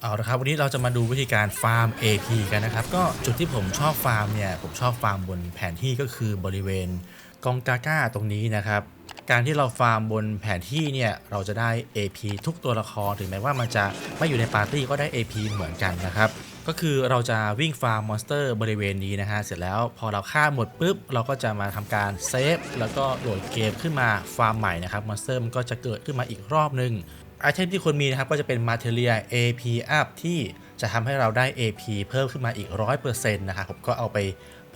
เอาละครับวันนี้เราจะมาดูวิธีการฟาร์ม AP กันนะครับ ก็จุดที่ผมชอบฟาร์มเนี่ยผมชอบฟาร์มบนแผนที่ก็คือบริเวณกองกาก้าตรงนี้นะครับ การที่เราฟาร์มบนแผนที่เนี่ยเราจะได้ AP ทุกตัวละครถึงแม้ว่ามันจะไม่อยู่ในปาร์ตี้ก็ได้ AP เหมือนกันนะครับ ก็คือเราจะวิ่งฟาร์มมอนสเตอร์บริเวณนี้นะฮะ เสร็จแล้วพอเราฆ่าหมดปุ๊บ เราก็จะมาทำการเซฟแล้วก็โหลดเกมขึ้นมาฟาร์มใหม่นะครับมอนสเตอร์มันก็จะเกิดขึ้นมาอีกรอบนึงไอเทมที่ควรมีนะครับก็จะเป็น Materia AP Up ที่จะทำให้เราได้ AP เพิ่มขึ้นมาอีก 100%นะครับผมก็เอาไป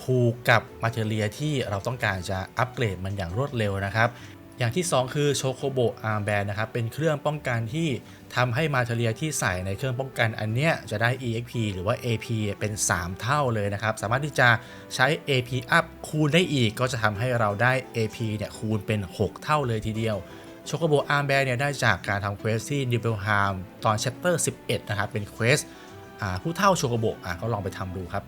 ผูกกับ Materia ที่เราต้องการจะอัปเกรดมันอย่างรวดเร็วนะครับ อย่างที่ 2 คือ Chocobo Armband นะครับ เป็นเครื่องป้องกันที่ทำให้ Materia ที่ใส่ในเครื่องป้องกันอันเนี้ยจะได้ EXP หรือว่า AP เป็น 3 เท่าเลยนะครับ สามารถที่จะใช้ AP Up คูณได้อีกก็จะทำให้เราได้ AP เนี่ยคูณเป็น 6 เท่าเลยทีเดียวโชโกโบอาร์มแบร์เนี่ยได้จากการทำเควสที่นิเบลฮามตอน chapter 11 นะครับ เป็นเควสผู้เท่าโชโกโบอะก็ลองไปทำดูครับ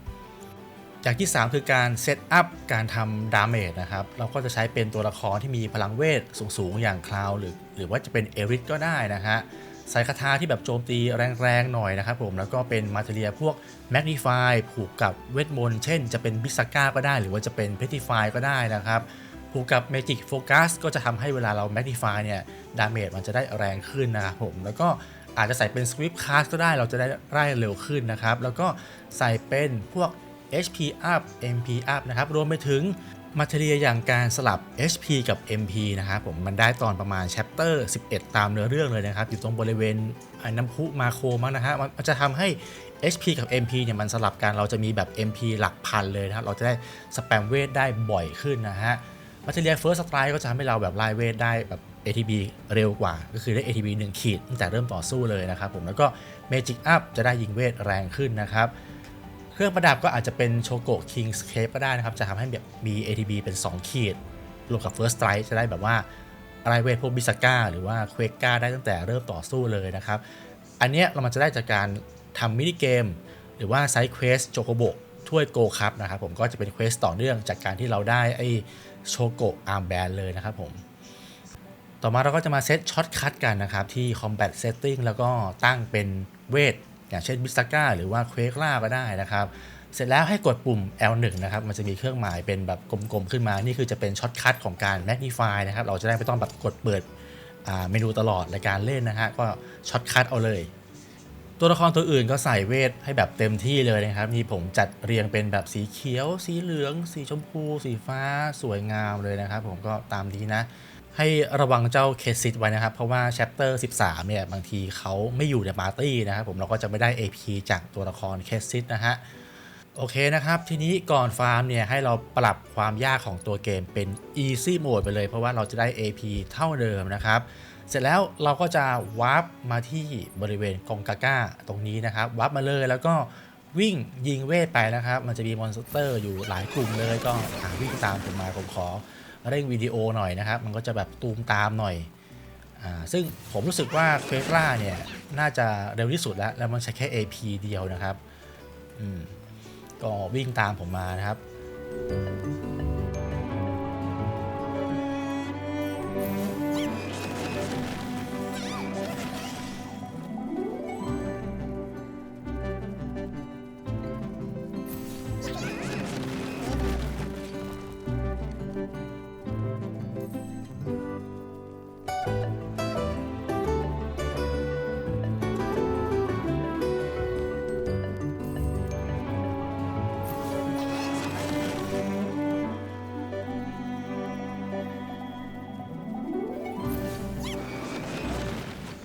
อย่างที่ 3 คือการเซตอัพการทำดาเมจนะครับ เราก็จะใช้เป็นตัวละครที่มีพลังเวทสูง ๆ อย่างคลาวหรือหรือว่าจะเป็นเอริสก็ได้นะฮะใส่คาถาที่แบบโจมตีแรงๆหน่อยนะครับผมแล้วก็เป็นมาเทเรียพวกแมกนิฟายผูกกับเวทมนต์เช่นจะเป็นบิสก้าก็ได้ หรือว่าจะเป็นเพติฟายก็ได้นะครับผูกกับ Magic Focus ก็จะทำให้เวลาเรา Magnify เนี่ยดาเมจมันจะได้แรงขึ้นนะครับผมแล้วก็อาจจะใส่เป็น Sweep Cast ก็ได้เราจะได้ไล่เร็วขึ้นนะครับแล้วก็ใส่เป็นพวก HP Up MP Up นะครับ รวมไปถึงมาเทเรียอย่างการสลับ HP กับ MP นะครับผมมันได้ตอนประมาณ Chapter 11 ตามเนื้อเรื่องเลยนะครับ อยู่ตรงบริเวณน้ำพุมาโคมั้งนะฮะมันจะทำให้ HP กับ MP เนี่ยมันสลับกันเราจะมีแบบ MP หลักพันเลยนะครับ เราจะได้สแปมเวทได้บ่อยขึ้นนะฮะมัตเตอร์เฟิร์สสไตร์ก็จะทำให้เราแบบไล่เวทได้แบบ ATB เร็วกว่า ก็คือได้ ATB 1ขีดตั้งแต่เริ่มต่อสู้เลยนะครับผมแล้วก็ Magic Up จะได้ยิงเวทแรงขึ้นนะครับ เครื่องประดับก็อาจจะเป็นโชโกะ King's Cape ก็ได้นะครับ จะทำให้แบบมี ATB เป็น 2 ขีด รวมกับ First Strike จะได้แบบว่าไล่เวทพวกบิสก้าหรือว่าเควก้าได้ตั้งแต่เริ่มต่อสู้เลยนะครับ อันเนี้ยเรามันจะได้จากการทำมินิเกม หรือว่าไซด์เควสโจโกโบถ้วยโกคัพนะครับผมก็จะเป็นเควสต่อเนื่องจากการที่เราได้ไอโชโกะอาร์มแบนเลยนะครับผมต่อมาเราก็จะมาเซตช็อตคัทกันนะครับ ที่ Combat Setting แล้วก็ตั้งเป็นเวท อย่างเช่นบิสก้าหรือว่าเควกล่าก็ได้นะครับ เสร็จแล้วให้กดปุ่ม L1 นะครับ มันจะมีเครื่องหมายเป็นแบบกลมๆขึ้นมา นี่คือจะเป็นช็อตคัทของการ Magnify นะครับ เราจะได้ไม่ต้องแบบกดเปิดเมนูตลอดในการเล่นนะฮะ ก็ช็อตคัทเอาเลย ตัวละครตัวอื่นก็ใส่เวทให้แบบเต็มที่เลยนะครับ นี่ผมจัดเรียงเป็นแบบสีเขียว สีเหลือง สีชมพู สีฟ้า สวยงามเลยนะครับ ผมก็ตามนี้นะ ให้ระวังเจ้าเคสซิตไว้นะครับ เพราะว่าแชปเตอร์13 เนี่ย บางทีเขาไม่อยู่ในปาร์ตี้นะครับผมเราก็จะไม่ได้ AP จากตัวละครเคสซิตนะฮะ โอเคนะครับ ทีนี้ก่อนฟาร์มเนี่ย ให้เราปรับความยากของตัวเกมเป็น Easy Mode ไปเลย เพราะว่าเราจะได้ AP เท่าเดิมนะครับเสร็จแล้วเราก็จะวาร์ปมาที่บริเวณกองกาก้าตรงนี้นะครับวาร์ปมาเลยแล้วก็วิ่งยิงเวทไปนะครับ มันจะมีมอนสเตอร์อยู่หลายกลุ่มเลยก็หาวิ่งตามผมมาผมขอ เร่งวิดีโอหน่อยนะครับ มันก็จะแบบตูมตามหน่อยอ่าซึ่งผมรู้สึกว่าเควล่าเนี่ย น่าจะเร็วที่สุดแล้ว แล้วมันใช้แค่ AP เดียวนะครับอืมก็วิ่งตามผมมานะครับ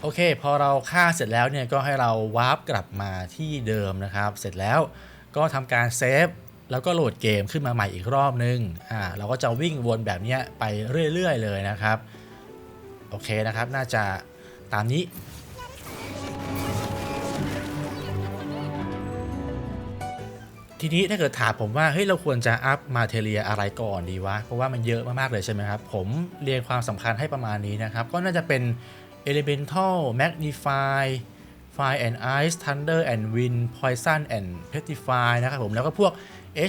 โอเค พอเราฆ่าเสร็จแล้วเนี่ยก็ให้เราวาร์ปกลับมาที่เดิมนะครับ เสร็จแล้วก็ทำการเซฟแล้วก็โหลดเกมขึ้นมาใหม่อีกรอบนึงอ่าเราก็จะวิ่งวนแบบนี้ไปเรื่อย ๆ เลยนะครับ โอเคนะครับ น่าจะตามนี้ทีนี้ถ้าเกิดถามผมว่าเฮ้ยเราควรจะอัพมาเทเรียอะไรก่อนดีวะ เพราะว่ามันเยอะมากๆเลยใช่ไหมครับ ผมเรียนความสำคัญให้ประมาณนี้นะครับ ก็น่าจะเป็น Elemental Magnify Fire and Ice Thunder and Wind Poison and Petrify นะครับผม แล้วก็พวก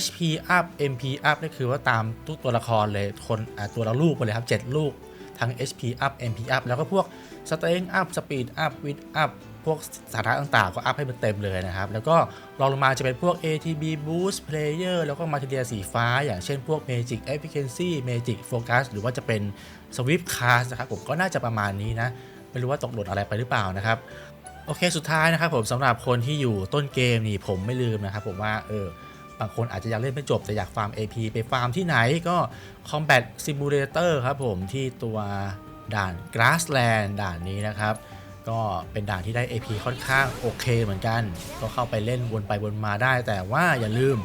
HP up MP up นี่คือว่าตามทุกตัวละครเลยคนตัวละลูกไปเลยครับ 7 ลูก ทั้ง HP up MP up แล้วก็พวก Strength up Speed up Width up พวกสานะต่างๆ ก็อัพให้มันเต็มเลยนะครับ แล้วก็รองลงมาจะเป็นพวก ATB Boost Player แล้วก็มาเ r ียสีฟ้า อย่างเช่นพวก Magic Efficiency Magic Focus หรือว่าจะเป็น Swift Cast นะครับผมก็น่าจะประมาณนี้นะ ไม่รู้ว่าตกหล่นอะไรไปหรือเปล่านะครับโอเคสุดท้ายนะครับผมสำหรับคนที่อยู่ต้นเกมนี่ผมไม่ลืมนะครับผมว่าเออบางคนอาจจะยังเล่นไม่จบ แต่อยากฟาร์ม AP ไปฟาร์มที่ไหนก็ Combat Simulator ครับผมที่ตัวด่าน Grassland ด่านนี้นะครับ ก็เป็นด่านที่ได้ AP ค่อนข้างโอเคเหมือนกัน ก็เข้าไปเล่นวนไปวนมาได้ แต่ว่าอย่าลืม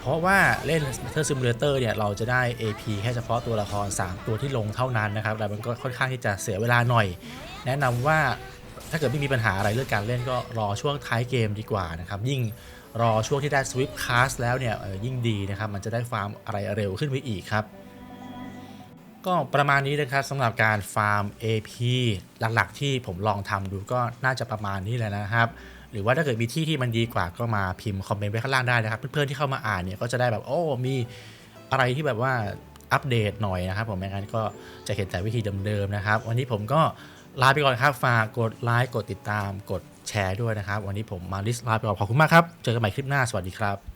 เพราะว่าเล่น Battle Simulator เนี่ย เราจะได้ AP แค่เฉพาะตัวละคร 3 ตัวที่ลงเท่านั้นนะครับ แล้วมันก็ค่อนข้างที่จะเสียเวลาหน่อย แนะนำว่าถ้าเกิดไม่มีปัญหาอะไรเรื่องการเล่นก็รอช่วงท้ายเกมดีกว่านะครับ ยิ่งรอช่วงที่ได้ Swift Cast แล้วเนี่ยยิ่งดีนะครับ มันจะได้ฟาร์มอะไรเร็วขึ้นไปอีกครับ ก็ประมาณนี้นะครับสำหรับการฟาร์ม AP หลักๆ ที่ผมลองทำดูก็น่าจะประมาณนี้แหละนะครับหรือว่าถ้าเกิดมีที่ที่มันดีกว่าก็มาพิมพ์คอมเมนต์ไว้ข้างล่างได้นะครับ เพื่อนๆที่เข้ามาอ่านเนี่ยก็จะได้แบบโอ้มีอะไรที่แบบว่าอัปเดตหน่อยนะครับผมไม่งั้นก็จะเห็นแต่วิธีเดิมๆนะครับ วันนี้ผมก็ ลาไปก่อนครับ ฝากกดไลค์กดติดตาม กดแชร์ด้วยนะครับ วันนี้ผมมาลิสลาไปก่อนขอบคุณมากครับ เจอกันใหม่คลิปหน้าสวัสดีครับ